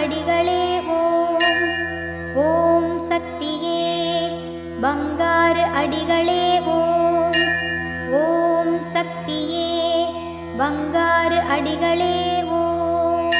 அடிகளே ஓம். ஓம் சக்தியே பங்காரு அடிகளே ஓம். ஓம் சக்தியே பங்காரு அடிகளே ஓம்.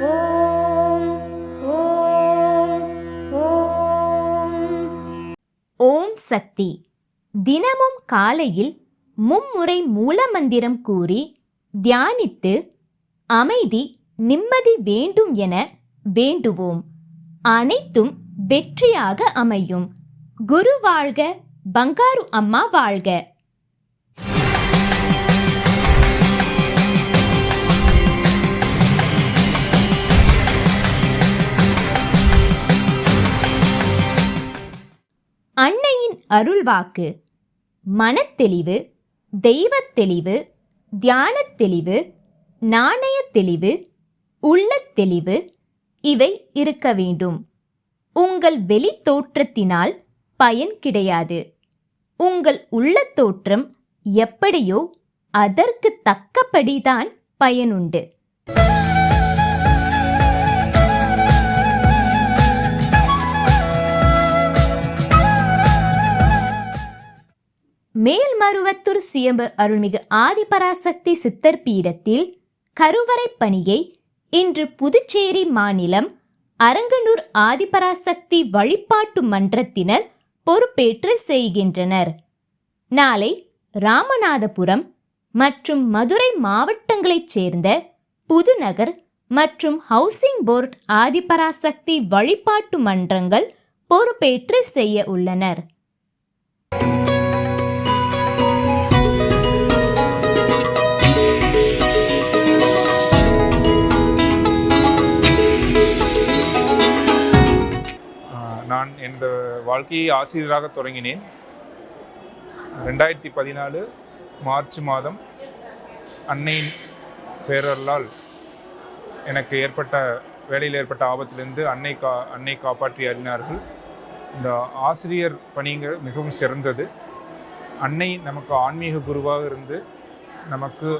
ஓம் ஓம் ஓம். ஓம் சக்தி. தினமும் காலையில் மும்முறை மூலமந்திரம் கூறி தியானித்து அமைதி நிம்மதி வேண்டும் என வேண்டுவோம். அனைத்தும் வெற்றியாக அமையும். குரு வாழ்க பங்காரு அம்மா வாழ்க. அன்னையின் அருள்வாக்கு மனத்தெளிவு தெய்வத் தெளிவு தியானத் தெளிவு நாணயத் தெளிவு உள்ளத் தெளிவு இவை இருக்க வேண்டும். உங்கள் வெளி தோற்றத்தினால் பயன் கிடையாது. உங்கள் உள்ள தோற்றம் எப்படியோ அதற்கு தக்கபடிதான் பயனுண்டு. மேல்மருவத்தூர் சுயம்பு அருள்மிகு ஆதிபராசக்தி சித்தர் பீடத்தில் கருவறை பணியை இன்று புதுச்சேரி மாநிலம் அரங்கனூர் ஆதிபராசக்தி வழிபாட்டு மன்றத்தினர் பொறுப்பேற்று செய்கின்றனர். நாளை ராமநாதபுரம் மற்றும் மதுரை மாவட்டங்களைச் சேர்ந்த புதுநகர் மற்றும் ஹவுசிங் போர்ட் ஆதிபராசக்தி வழிபாட்டு மன்றங்கள் பொறுப்பேற்று செய்ய உள்ளனர். வாழ்க்கையை ஆசிரியராக தொடங்கினேன். ரெண்டாயிரத்தி பதினாலு மார்ச் மாதம் அன்னையின் பேரலால் எனக்கு ஏற்பட்ட வேலையில் ஏற்பட்ட ஆபத்திலிருந்து அன்னை கா அன்னை காப்பாற்றி அறிஞர்கள் இந்த ஆசிரியர் பணிங்க மிகவும் சிறந்தது. அன்னை நமக்கு ஆன்மீக குருவாக இருந்து நமக்கு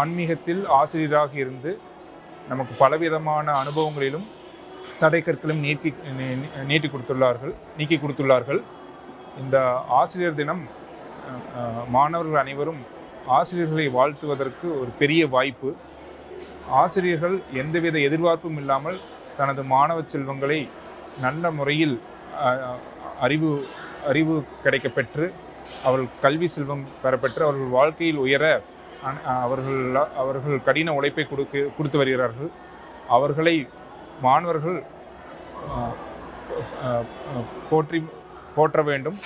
ஆன்மீகத்தில் ஆசிரியராக இருந்து நமக்கு பலவிதமான அனுபவங்களிலும் தடை கற்களும் நீக்கி நீட்டி கொடுத்துள்ளார்கள் நீக்கி கொடுத்துள்ளார்கள். இந்த ஆசிரியர் தினம் மாணவர்கள் அனைவரும் ஆசிரியர்களை வாழ்த்துவதற்கு ஒரு பெரிய வாய்ப்பு. ஆசிரியர்கள் எந்தவித எதிர்பார்ப்பும் இல்லாமல் தனது மாணவ செல்வங்களை நல்ல முறையில் அறிவு அறிவு கிடைக்கப்பெற்று அவர்கள் கல்வி செல்வம் பெறப்பெற்று அவர்கள் வாழ்க்கையில் உயர அவர்கள் அவர்கள் கடின உழைப்பை கொடுக்க கொடுத்து வருகிறார்கள். அவர்களை மாணவர்கள் போற்றி போற்ற வேண்டும்.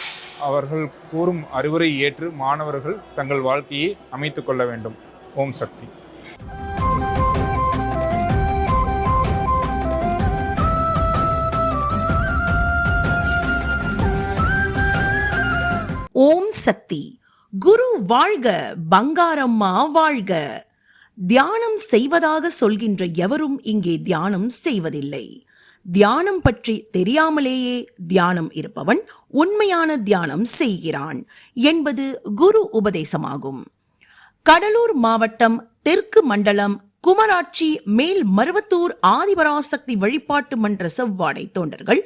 அவர்கள் கூறும் அறிவுரை ஏற்று மாணவர்கள் தங்கள் வாழ்க்கையை அமைத்து கொள்ள வேண்டும். ஓம் சக்தி. ஓம் சக்தி. குரு வாழ்க பங்காரம்மா வாழ்க. தியானம் செய்வதாக சொல்கின்ற எவரும் இங்கே தியானம் செய்வதில்லை. தியானம் பற்றி தெரியாமலேயே தியானம் இருப்பவன் உண்மையான தியானம் செய்கிறான் என்பது குரு உபதேசமாகும். கடலூர் மாவட்டம் தெற்கு மண்டலம் குமராட்சி மேல் மருவத்தூர் ஆதிபராசக்தி வழிபாட்டு மன்ற செவ்வாடை தொண்டர்கள்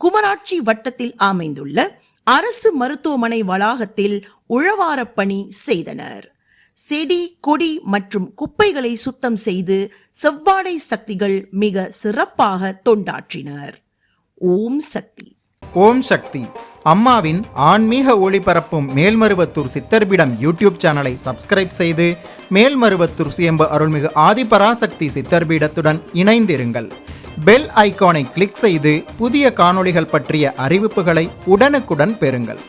குமராட்சி வட்டத்தில் அமைந்துள்ள அரசு மருத்துவமனை வளாகத்தில் உழவாரப் பணி செய்தனர். செடி கொடி மற்றும் குப்பைகளை சுத்தம் செய்து செவ்வாடை சக்திகள் மிக சிறப்பாக தொண்டாற்றினர். ஓம் சக்தி. ஓம் சக்தி. அம்மாவின் ஆன்மீக ஒளிபரப்பும் மேல்மருவத்தூர் சித்தர்பிடம் யூடியூப் சேனலை சப்ஸ்கிரைப் செய்து மேல்மருவத்தூர் சுயம்பு அருள்மிகு ஆதிபராசக்தி சித்தர்பீடத்துடன் இணைந்திருங்கள். பெல் ஐகானை கிளிக் செய்து புதிய காணொளிகள் பற்றிய அறிவிப்புகளை உடனுக்குடன் பெறுங்கள்.